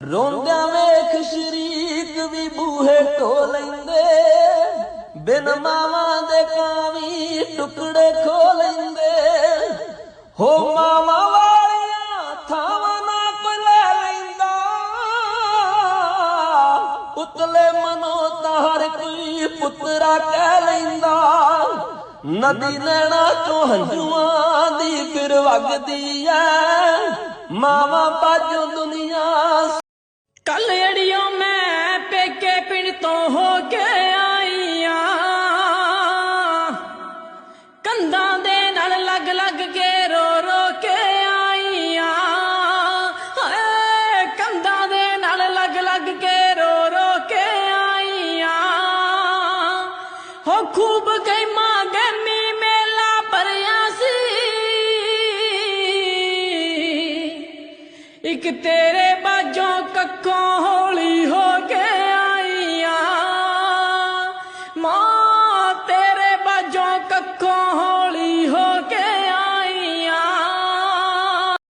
ਰੋਂਦਿਆਂ ਵੇਖ ਸ਼ਰੀਕ ਵੀ ਬੂਹੇ ਢੋ ਲੈਂਦੇ, ਬਿਨ ਮਾਵਾਂ ਦੇ ਕਾਵੀ ਟੁਕੜੇ ਖੋ ਲੈਂਦੇ। ਹੋ ਮਾਵਾਂ ਵਾਲੀਆਂ ਥਾਵਾਂ ਨਾ ਕੋਈ ਲੈ ਲੈਂਦਾ, ਉਤਲੇ ਮਨੋ ਤਾਂ ਹਰ ਕੋਈ ਪੁੱਤਰਾ ਕਹਿ ਲੈਂਦਾ। ਨਦੀ ਨੈਣਾ ਚੋਂ ਹੰਝੂਆਂ ਦੀ ਫਿਰ ਵਗਦੀ ਐ, ਮਾਵਾਂ ਬਾਝੋਂ ਦੁਨੀਆ ਕੱਲ ਅੜਿਓ ਮੈਂ ਪੇਕੇ ਪਿੰਡ ਤੋਂ ਹੋ ਕੇ ਆਈਆਂ। ਕੰਧਾਂ ਦੇ ਨਾਲ ਲੱਗ ਲੱਗ ਕੇ ਰੋ ਰੋ ਕੇ ਆਈਆਂ। ਹਾਏ, ਕੰਧਾਂ ਦੇ ਨਾਲ ਲੱਗ ਲੱਗ ਕੇ ਰੋ ਰੋ ਕੇ ਆਈਆਂ। ਹੋ ਖੂਬ ਗਈ ਮਾਂ ਗਰਮੀ ਇੱਕ ਤੇਰੇ ਬਾਝੋਂ ਕੱਖੋਂ